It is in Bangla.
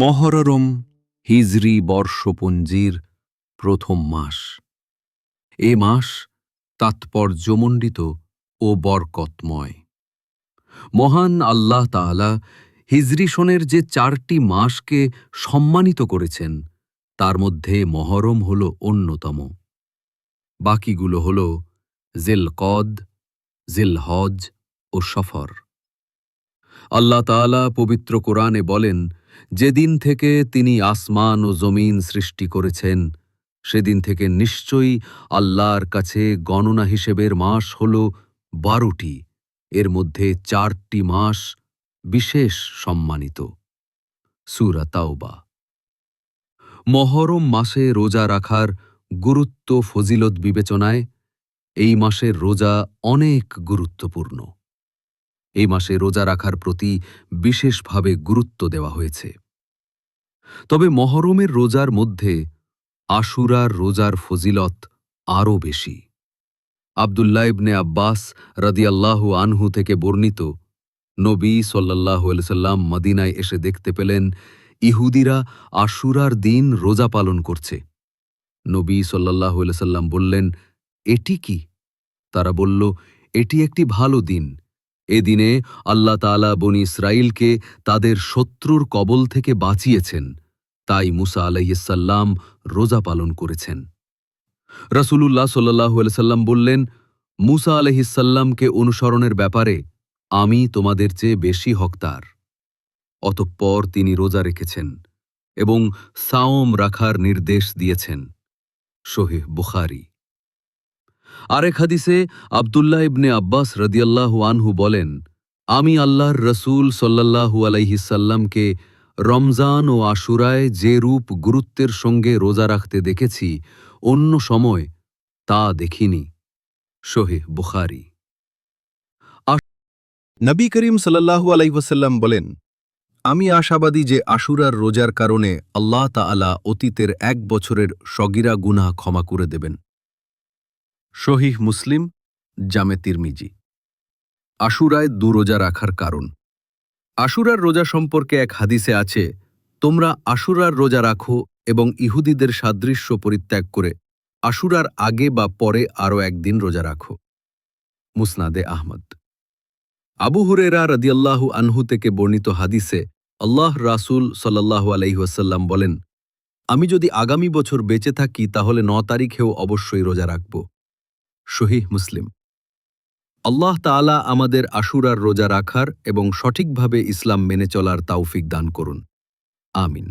মহররম হিজরি বর্ষপঞ্জির প্রথম মাস। এ মাস তাৎপর্যমণ্ডিত ও বরকতময়। মহান আল্লাহ তাআলা হিজরি সনের যে চারটি মাসকে সম্মানিত করেছেন, তার মধ্যে মহরম হল অন্যতম। বাকিগুলো হল জিলকদ, জিলহজ ও সফর। আল্লাহ তাআলা পবিত্র কোরআনে বলেন যেদিন থেকে তিনি আসমান ও জমিন সৃষ্টি করেছেন, সেদিন থেকে নিশ্চয়ই আল্লাহর কাছে গণনা হিসেবের মাস হল বারোটি। এর মধ্যে চারটি মাস বিশেষ সম্মানিত। সুরা তাওবা। মহরম মাসে রোজা রাখার গুরুত্ব ফজিলত বিবেচনায় এই মাসের রোজা অনেক গুরুত্বপূর্ণ। এই মাসে রোজা রাখার প্রতি বিশেষভাবে গুরুত্ব দেওয়া হয়েছে। তবে মহরমের রোজার মধ্যে আশুরার রোজার ফজিলত আরও বেশি। আবদুল্লাহ ইবনে আব্বাস রাদিয়াল্লাহু আনহু থেকে বর্ণিত নবী আলাইহি সাল্লাম মদিনায় এসে দেখতে পেলেন, ইহুদিরা আশুরার দিন রোজা পালন করছে। নবী আলাইহি সাল্লাম বললেন, এটি কি? তারা বলল, এটি একটি ভালো দিন। এ দিনে আল্লাহ তাআলা বনি ইসরাইলকে তাদের শত্রুর কবল থেকে বাঁচিয়েছেন। তাই মুসা আলাইসাল্লাম রোজা পালন করেছেন। রসুলুল্লাহ সাল্লাহ সাল্লাম বললেন, মুসা আলহিসাল্লামকে অনুসরণের ব্যাপারে আমি তোমাদের চেয়ে বেশি হকদার। অতঃপর তিনি রোজা রেখেছেন এবং সাওম রাখার নির্দেশ দিয়েছেন। শোহেহ বুখারি। আরেক হাদিসে আবদুল্লাহ ইবনে আব্বাস রদিয়াল্লাহু আনহু বলেন, আমি আল্লাহর রসুল সল্লাল্লাহু আলাইহিসাল্লামকে রমজান ও আশুরায় যে রূপ গুরুত্বের সঙ্গে রোজা রাখতে দেখেছি, অন্য সময় তা দেখিনি। শোহেহ বুখারি। নবী করিম সাল্লাহু আলাইহসাল্লাম বলেন, আমি আশাবাদী যে আশুরার রোজার কারণে আল্লাহ তাআলা অতীতের এক বছরের সগিরা গুনাহ ক্ষমা করে দেবেন। শহীহ মুসলিম জামে তিরমিজি। আশুরায় দু রোজা রাখার কারণ। আশুরার রোজা সম্পর্কে এক হাদিসে আছে, তোমরা আশুরার রোজা রাখো এবং ইহুদিদের সাদৃশ্য পরিত্যাগ করে আশুরার আগে বা পরে আরও একদিন রোজা রাখো। মুসনাদে আহমদ। আবু হুরেরা রদিয়াল্লাহু আনহু থেকে বর্ণিত হাদিসে আল্লাহ রাসূল সাল্লাল্লাহু আলাইহাসাল্লাম বলেন, আমি যদি আগামী বছর বেঁচে থাকি তাহলে ন তারিখেও অবশ্যই রোজা রাখব। শহীহ মুসলিম। আল্লাহ তালা আমাদের আশুরার রোজা রাখার এবং সঠিকভাবে ইসলাম মেনে চলার তাওফিক দান করুন। আমিন।